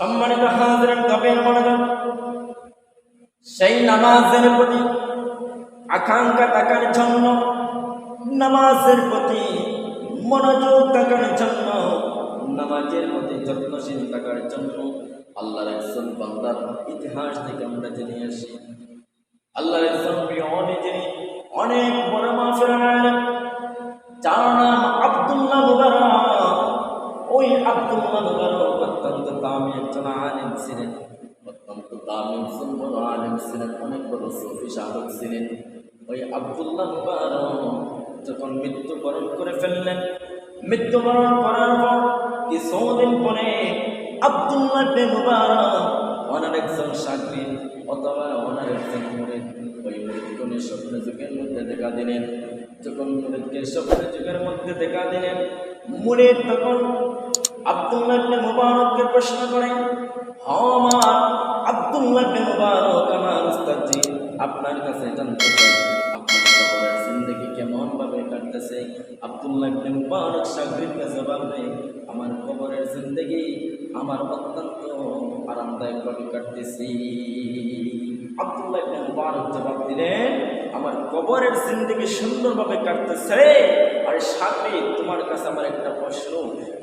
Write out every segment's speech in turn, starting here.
সম্মানিত হাজরেন কবের মনোযোগ সেই নামাজের প্রতি আকাঙ্ক্ষা থাকার জন্য, নামাজের প্রতি মনোযোগ থাকার জন্য, নামাজের প্রতি যত্নশীল থাকার জন্য আল্লাহর একজন বান্দার ইতিহাস থেকে আমরা জেনে আসি। আল্লাহর একজন প্রিয় অনেক অনেক বড় মাফের যার আব্দুল্লাহ মুবারক অত্যন্ত দামি একজন আলেম ছিলেন অত্যন্ত দামি একজন বড় ছিলেন অনেক বড় সফি সাধক ছিলেন ওই আব্দুল্লাহ মুবারক যখন মৃত্যুবরণ করে ফেললেন মৃত্যুবরণ করার পর কিছুদিন পরে আব্দুল্লাহ মুবারক ওনার একজন সাগরী অথবা ওনার একজন মুরিদ ওই মুরিদগণের স্বপ্ন যুগের মধ্যে দেখা দিলেন যখন মুরিদকে স্বপ্ন যুগের মধ্যে দেখা দিলেন মুরিদ তখন আব্দুল্লাহ ইবনে মুবারককে প্রশ্ন করেন আমার আব্দুল্লাহ ইবনে মুবারক আমার উস্তাদজি, আপনার কাছে জানতে চাই কেমন ভাবে কাটতেছে? আব্দুল্লাহ ইবনে মুবারক সাগরিদকে জবাব আমার কবরের জিন্দগি আমার অত্যন্ত আরামদায়ক ভাবে কাটতেছি। আব্দুল্লাহ ইবনে মুবারক জবাব দিলেন আমার কবরের জিন্দগি সুন্দরভাবে কাটতেছে আরে সাথে তোমার কাছে আমার একটা প্রশ্ন,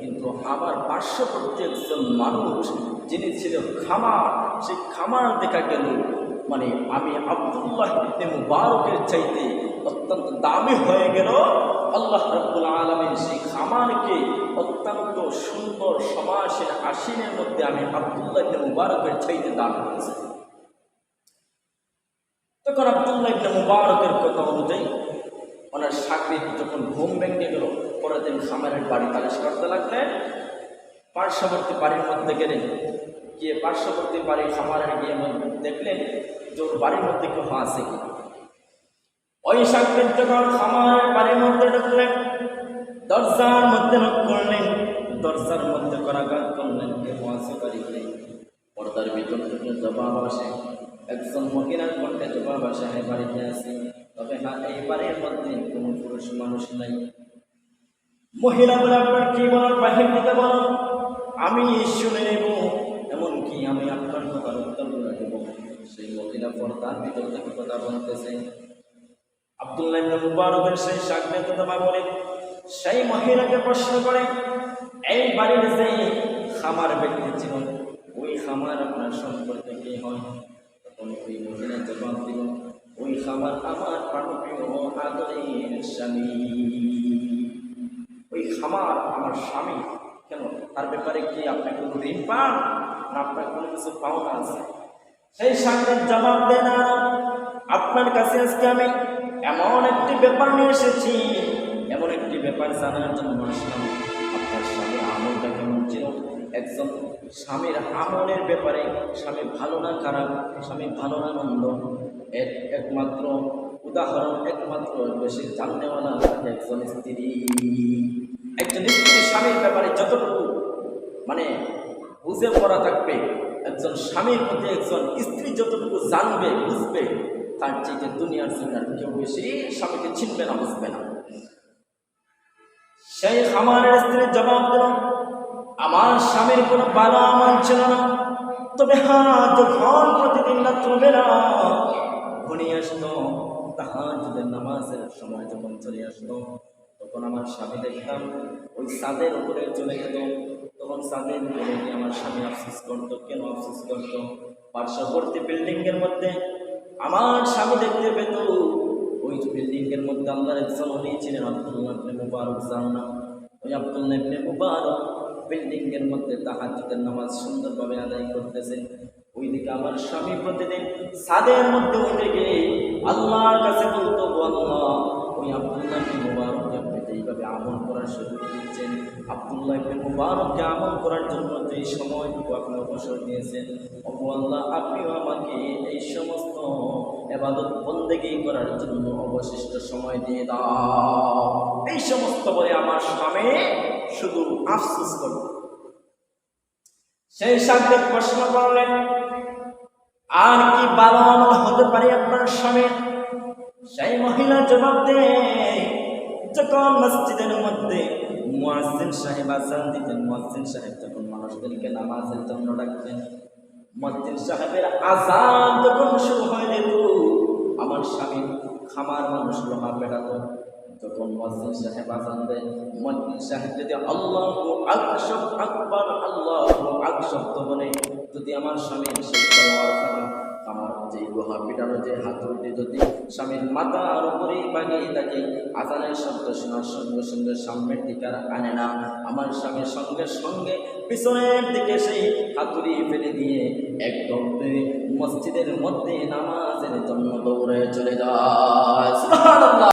কিন্তু আমার পার্শ্ববর্তী একজন মানুষ যিনি ছিল খামার, সেই খামার দেখা গেল। মানে আমি আবদুল্লাহ মুবারকের চাইতে অত্যন্ত দামি হয়ে গেল। আল্লাহ রব্বুল আলমীর সেই খামারকে অত্যন্ত সুন্দর সমাসের আসিনের মধ্যে আমি আব্দুল্লাহ মুবারকের চাইতে দান করেছি তখন আব্দুল্লাহ ইবনে মুবারকের কথা অনুযায়ী ওনার সাকরি যখন ঘুম ভেঙে গেল, পরের দিন খামারের বাড়ি তালাশ করতে লাগলেন পার্শ্ববর্তী বাড়ির মধ্যে গেলেন। গিয়ে পার্শ্ববর্তী বাড়ির খামারের গিয়ে দেখলেন যে বাড়ির মধ্যে কেউ আছে কি? ওই সাকরির যখন খামারের বাড়ির মধ্যে ঢুকলেন, দরজার মধ্যে নক করলেন দরজার মধ্যে করাঘাত করলেন, কেউ আছে বাড়িতে? পর্দার ভিতর থেকে জবাব আসে একজন কণ্ঠে জবাব আসে আমি বাড়িতে আছি, তবে হ্যাঁ এই বাড়ির মধ্যে কোনো পুরুষ মানুষ নাই। মহিলা বলে, আপনার কি বলার বাহির দিতে বলো? আমি শুনে নেব, এমনকি আমি আপনার কথার উত্তর করে দেব। সেই মহিলা পর্দার ভিতর থেকে কথা বলতেছে। আব্দুল্লাহ মুবারকের সেই সাকরে কথা বলে, সেই মহিলাকে প্রশ্ন করে, এই বাড়ির যে খামার ব্যক্তি ছিল, ওই খামার আপনার সম্পর্কে কি হয়? আমার আদরের স্বামী ওই খামার আমার স্বামী, কেন? তার ব্যাপারে কি আপনি কোনো ঋণ পান? না, আপনার কোনো কিছু পাওনা আছে? সেই সামনের জবাব দেন আর আপনার কাছে আজকে আমি এমন একটি ব্যাপার নিয়ে এসেছি, এমন একটি ব্যাপার জানার জন্য আসলাম আপনার স্বামীর আমলটা কেমন ছিল? একজন স্বামীর আমলের ব্যাপারে স্বামী ভালো না খারাপ? স্বামী ভালো না মন্দ? এর একমাত্র উদাহরণ, একমাত্র বেশি জানতেওয়ালা একজন স্ত্রী। একজন স্ত্রী স্বামীর ব্যাপারে যতটুকু মানে বুঝে পড়া থাকবে, একজন স্বামীর মধ্যে একজন স্ত্রী যতটুকু জানবে, বুঝবে, তার চেয়ে দুনিয়ার জন্য কেউ বেশি স্বামীকে চিনবে না, বুঝবে না। সেই খামারের স্ত্রীর জবাব দিল, আমার স্বামীর কোনো ভালো আমল ছিল না। তবে হ্যাঁ যখন প্রতিদিন রাত্র ঘনিয়ে আসতো তাহাজুদের নামাজের সময় যখন চলে আসতো তখন আমার স্বামী দেখতাম ওই সাদের উপরে চলে যেত তখন সাদের উপরে গিয়ে আমার স্বামী আফসোস করতো কেন আফসোস করতো পার্শ্ববর্তী বিল্ডিং এর মধ্যে আমার স্বামী দেখতে পেত। ওই বিল্ডিং এর মধ্যে আল্লাহর একজন উনি ছিলেন আব্দুল্লাহ ইবনে মুবারক জানা ওই আব্দুল্লাহ ইবনে মুবারক বিল্ডিং এর মধ্যে তাহাজ্জুদের নামাজ সুন্দরভাবে আদায় করতেছে। ওইদিকে আমার স্বামী প্রতিদিন সাদের মধ্যে উঠে গিয়ে আল্লাহর কাছে বলতো, "ও আল্লাহ, ওই আব্দুল্লাহ ইবনে মুবারককে আপনি যেইভাবে আমল করার সুযোগ দিচ্ছেন আব্দুল্লাহ ইবনে মুবারককে আমল করার জন্য যে সময়টুকু আপনি অবসর দিয়েছেন, ও আল্লাহ, আপনিও আমাকে এই সমস্ত এবাদত বন্দেগি করার জন্য অবশিষ্ট সময় দিয়ে দাও। এই সমস্ত বলে আমার স্বামী শুধু আফসোস করল। সেই সাথে প্রশ্ন করলেন, আর কি ভালো আমল হতে পারে আপনার স্বামী? সেই মহিলা জবাব দেয়, যখন মসজিদের মধ্যে মুয়াজ্জিন সাহেব আজান দিতেন, মুয়াজ্জিন সাহেব যখন মানুষদেরকে নামাজের জন্য ডাকতেন মসজিদ সাহেবের আজান যখন শুরু হয়ে যেত, আমার স্বামী খামার মানুষ লোহা পেটাতো যখন মসজিদ সাহেব আজান দেয়। মসজিদ সাহেব যদি আল্লাহ আকসব আকবার, আল্লাহ আকশব্দ বলে, যদি আমার স্বামী সেই আমার যে লোহা পিটানো যে হাতুড়িতে যদি স্বামীর মাথার উপরে বাগিয়ে থাকে, আজানের শব্দ শোনার সঙ্গে সঙ্গে সামনের দিকে আর আনে না। আমার স্বামীর সঙ্গে সঙ্গে পিছনের দিকে সেই হাতুড়ি ফেলে দিয়ে একদম মসজিদের মধ্যে নামাজের জন্য দৌড়ে চলে যায়।